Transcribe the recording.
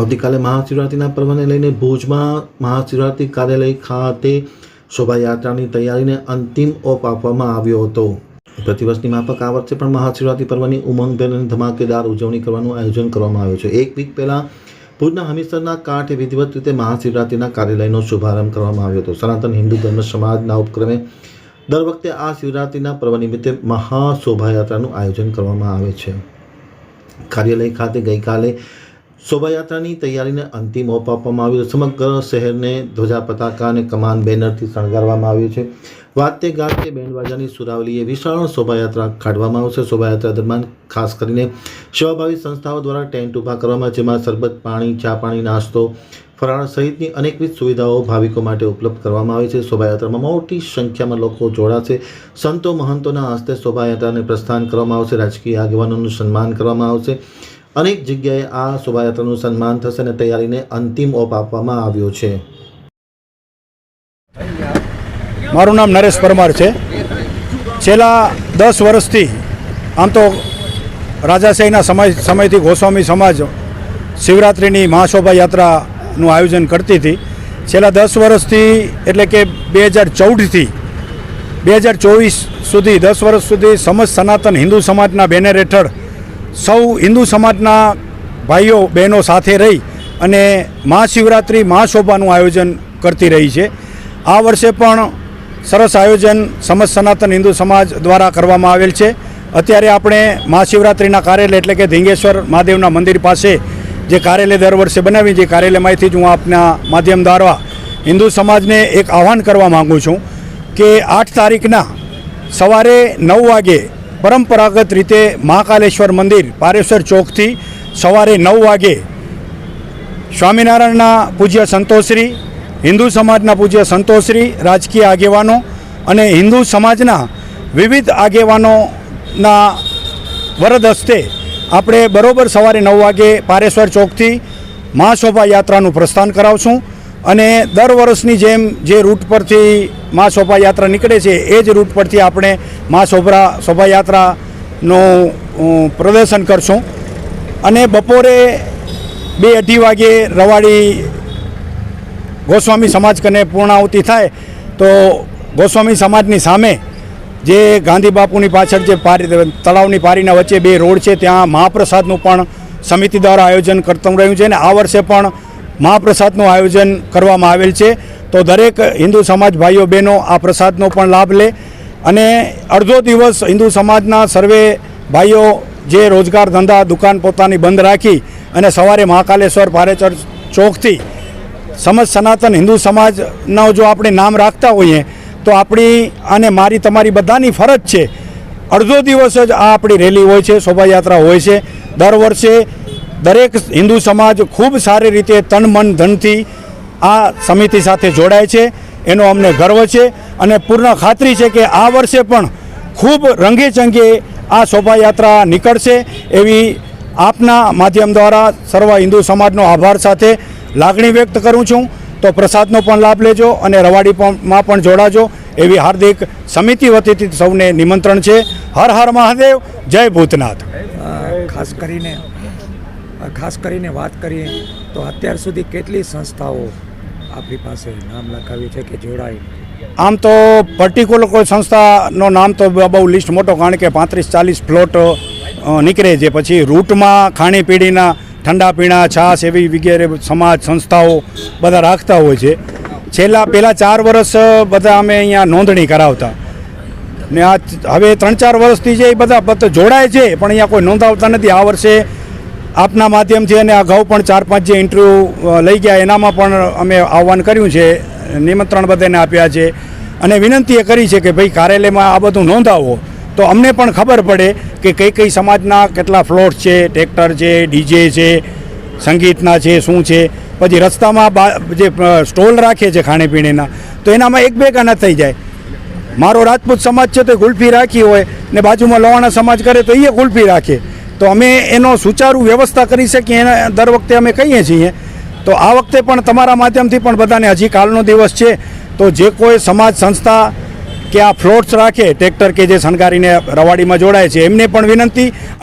આવતીકાલે મહાશિવરાત્રિના પર્વને લઈને ભુજમાં મહાશિવરાત્રિ કાર્યાલય ખાતે શોભાયાત્રાની તૈયારીને અંતિમ ઓપ આપવામાં આવ્યો હતો. પ્રતિવર્ષની માફક આ વર્ષે પણ મહાશિવરાત્રિ પર્વની ઉમંગભેર અને ધમાકેદાર ઉજવણી કરવાનું આયોજન કરવામાં આવ્યું છે. એક વીક પહેલાં ભુજના હમીસરના કાંઠે વિધિવત રીતે મહાશિવરાત્રિના કાર્યાલયનો શુભારંભ કરવામાં આવ્યો હતો. સનાતન હિન્દુ ધર્મ સમાજના ઉપક્રમે દર વખતે આ શિવરાત્રિના પર્વ નિમિત્તે મહાશોભાયાત્રાનું આયોજન કરવામાં આવે છે. કાર્યાલય ખાતે ગઈકાલે શોભાયાત્રાની તૈયારીને અંતિમ ઓપ આપવામાં આવ્યો સમગ્ર શહેરને ધ્વજા પતાકા અને કમાન બેનરથી શણગારવામાં આવ્યું છે. વાતે ગાતે બેન્ડવાજાની સુરાવલીએ વિશાળ શોભાયાત્રા કાઢવામાં આવશે. શોભાયાત્રા દરમિયાન ખાસ કરીને સેવાભાવી સંસ્થાઓ દ્વારા ટેન્ટ ઊભા કરવામાં, જેમાં સરબત પાણી, ચા પાણી, નાસ્તો, ફરાળ સહિતની અનેકવિધ સુવિધાઓ ભાવિકો માટે ઉપલબ્ધ કરવામાં આવી છે. શોભાયાત્રામાં મોટી સંખ્યામાં લોકો જોડાશે. સંતો મહંતોના હસ્તે શોભાયાત્રાને પ્રસ્થાન કરવામાં આવશે. રાજકીય આગેવાનોનું સન્માન કરવામાં આવશે. અનેક જગ્યાએ આ શોભાયાત્રાનું સન્માન થશે અને તૈયારીને અંતિમ ઓપ આપવામાં આવ્યો છે. મારું નામ નરેશ પરમાર છે. છેલ્લા દસ વર્ષથી આમ તો રાજાશાહીના સમય સમયથી ગોસ્વામી સમાજ શિવરાત્રિની મહાશોભા યાત્રાનું આયોજન કરતી હતી. છેલ્લા દસ વર્ષથી એટલે કે બે હજાર ચૌદથી બે હજાર ચોવીસ સુધી, દસ વર્ષ સુધી સમજ સનાતન હિન્દુ સમાજના બેનર હેઠળ સૌ હિન્દુ સમાજના ભાઈઓ, બહેનો સાથે રહી અને મહાશિવરાત્રિ, મહાશોભાનું આયોજન કરતી રહી છે. આ વર્ષે પણ સરસ આયોજન સમજ સનાતન હિન્દુ સમાજ દ્વારા કરવામાં આવેલ છે. અત્યારે આપણે મહાશિવરાત્રિના કાર્યાલય એટલે કે ધીંગેશ્વર મહાદેવના મંદિર પાસે જે કાર્યાલય દર વર્ષે બનાવી, જે કાર્યાલયમાંથી જ હું આપના માધ્યમ દ્વારા હિન્દુ સમાજને એક આહ્વાન કરવા માગું છું કે આઠ તારીખના સવારે નવ વાગે પરંપરાગત રીતે મહાકાલેશ્વર મંદિર પારેશ્વર ચોકથી સવારે નવ વાગે સ્વામિનારાયણના પૂજ્ય સંતોશ્રી, હિન્દુ સમાજના પૂજ્ય સંતોશ્રી, રાજકીય આગેવાનો અને હિન્દુ સમાજના વિવિધ આગેવાનોના વરદ હસ્તે આપણે બરોબર સવારે નવ વાગે પારેશ્વર ચોકથી મહાશોભા યાત્રાનું પ્રસ્થાન કરાવશું. અને દર વર્ષની જેમ જે રૂટ પરથી મા યાત્રા નીકળે છે એ જ રૂટ પરથી આપણે મહાશોભા શોભાયાત્રાનું અ, પ્રદર્શન કરશું. અને બપોરે બે અઢી વાગે રવાડી ગોસ્વામી સમાજ કને પૂર્ણાહુતિ થાય તો ગોસ્વામી સમાજની સામે જે ગાંધી બાપુની પાછળ જે પારી તળાવની પારીના વચ્ચે બે રોડ છે ત્યાં મહાપ્રસાદનું પણ સમિતિ દ્વારા આયોજન કરતું રહ્યું છે. અને આ વર્ષે પણ મહાપ્રસાદનું આયોજન કરવામાં આવેલ છે. તો દરેક હિન્દુ સમાજ ભાઈઓ બહેનો આ પ્રસાદનો પણ લાભ લે અને અડધો દિવસ હિન્દુ સમાજના સર્વે ભાઈઓ જે રોજગાર ધંધા દુકાન પોતાની બંધ રાખી અને સવારે મહાકાલેશ્વર પારેચર ચોકથી સમજ સનાતન હિન્દુ સમાજનો જો આપણે નામ રાખતા હોઈએ તો આપણી અને મારી તમારી બધાની ફરજ છે. અડધો દિવસ જ આ આપણી રેલી હોય છે, શોભાયાત્રા હોય છે. દર વર્ષે દરેક હિન્દુ સમાજ ખૂબ સારી રીતે તન, મન, ધનથી આ સમિતિ સાથે જોડાય છે. એનો અમને ગર્વ છે અને પૂર્ણ ખાતરી છે કે આ વર્ષે પણ ખૂબ રંગેચંગે આ શોભાયાત્રા નીકળશે એવી આપના માધ્યમ દ્વારા સર્વ હિન્દુ સમાજનો આભાર સાથે લાગણી વ્યક્ત કરું છું. તો પ્રસાદનો પણ લાભ લેજો અને રવાડીમાં પણ જોડાજો એવી હાર્દિક સમિતિ વતીથી સૌને નિમંત્રણ છે. હર હર મહાદેવ, જય ભૂતનાથ. ખાસ કરીને ખાસ કરીને વાત કરીએ તો અત્યાર સુધી કેટલી સંસ્થાઓ આપણી પાસે નામ લખાવ્યું છે કે જોડાય? આમ તો પર્ટિક્યુલર કોઈ સંસ્થાનો નામ તો બહુ લિસ્ટ મોટો, કારણ કે પાંત્રીસ ચાલીસ પ્લોટ નીકળે છે. પછી રૂટમાં ખાણીપીણીના ઠંડા પીણા છાશ એવી વગેરે સમાજ, સંસ્થાઓ બધા રાખતા હોય છે. છેલ્લા પહેલાં ચાર વર્ષ બધા અમે અહીંયા નોંધણી કરાવતા. ને આ હવે ત્રણ ચાર વર્ષથી જે બધા બધા જોડાય છે, પણ અહીંયા કોઈ નોંધાવતા નથી. આ વર્ષે આપના માધ્યમથી અને અગાઉ પણ ચાર પાંચ જે ઇન્ટરવ્યૂ લઈ ગયા, એનામાં પણ અમે આહવાન કર્યું છે, નિમંત્રણ બધાને આપ્યા છે. અને વિનંતી એ કરી છે કે ભાઈ કાર્યાલયમાં આ બધું નોંધાવો. તો અમને પણ ખબર પડે કે કઈ કઈ સમાજના કેટલા ફ્લોટ છે ટ્રેક્ટર છે ડીજે છે, સંગીતના છે, શું છે. પછી રસ્તામાં જે સ્ટોલ રાખે છે ખાણીપીણીના તો એનામાં એક બે કાના થઈ જાય. મારો રાજપૂત સમાજ છે તો ગુલ્ફી રાખી હોય ને બાજુમાં લોવાણા સમાજ કરે તો એ ગુલ્ફી રાખે. તો અમે એનો સુચારુ વ્યવસ્થા કરી શકીએ, એને દર વખતે અમે કહીએ છીએ. તો આ વખતે પણ તમારા માધ્યમથી પણ બધાને હજી કાલનો દિવસ છે. તો જે કોઈ સમાજ સંસ્થા કે આ ફ્લોટ્સ રાખે, ટ્રેક્ટર કે જે શણગારીને રવાડીમાં જોડાય છે, એમને પણ વિનંતી.